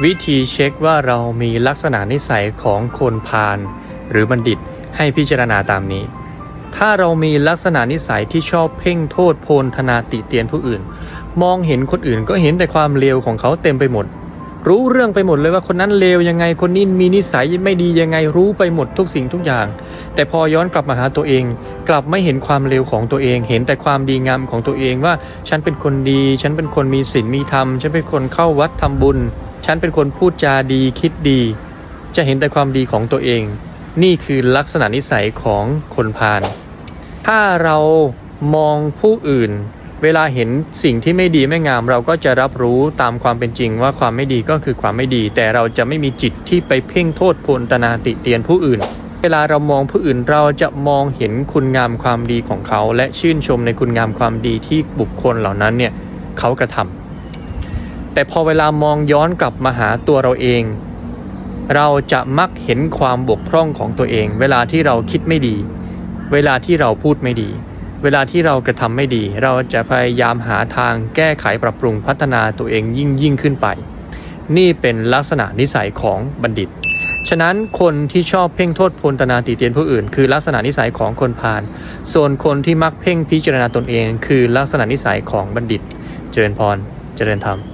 วิธีเช็คว่าเรามีลักษณะนิสัยของคนพาลหรือบัณฑิตให้พิจารณาตามนี้ ถ้าเรามีลักษณะนิสัยที่ชอบเพ่งโทษโพลธนาติเตียนผู้อื่น มองเห็นคนอื่นก็เห็นแต่ความเลวของเขาเต็มไปหมด รู้เรื่องไปหมดเลยว่าคนนั้นเลวยังไงคนนี้มีนิสัยไม่ดียังไงรู้ไปหมดทุกสิ่งทุกอย่าง แต่พอย้อนกลับมาหาตัวเอง กลับไม่เห็นความเลวของตัวเอง เห็นแต่ความดีงามของตัวเองว่าฉันเป็นคนดี ฉันเป็นคนมีศีลมีธรรม ฉันเป็นคนเข้าวัดทำบุญ ฉันเป็นคนพูดจาดีคิดดี จะเห็นแต่ความดีของตัวเอง นี่คือลักษณะนิสัยของคนพาลถ้าเรามองผู้อื่น เวลาเห็นสิ่งที่ไม่ดีไม่งาม เราก็จะรับรู้ตามความเป็นจริงว่าความไม่ดีก็คือความไม่ดี แต่เราจะไม่มีจิตที่ไปเพ่งโทษพลตนาติเตียนผู้อื่น เวลาเรามองผู้อื่นเราจะมองเห็นคุณงามความดีของเขา และชื่นชมในคุณงามความดีที่บุคคลเหล่านั้นเนี่ยเขากระทำแต่พอเวลามองย้อนกลับมาหาตัวเราเอง เราจะมักเห็นความบกพร่องของตัวเอง เวลาที่เราคิดไม่ดี เวลาที่เราพูดไม่ดี เวลาที่เรากระทำไม่ดี เราจะพยายามหาทางแก้ไขปรับปรุงพัฒนาตัวเองยิ่งยิ่งขึ้นไป นี่เป็นลักษณะนิสัยของบัณฑิต ฉะนั้นคนที่ชอบเพ่งโทษพลตนาตีเตียนผู้อื่น คือลักษณะนิสัยของคนพาลส่วนคนที่มักเพ่งพิจารณาตนเอง คือลักษณะนิสัยของบัณฑิต เจริญพร เจริญธรรม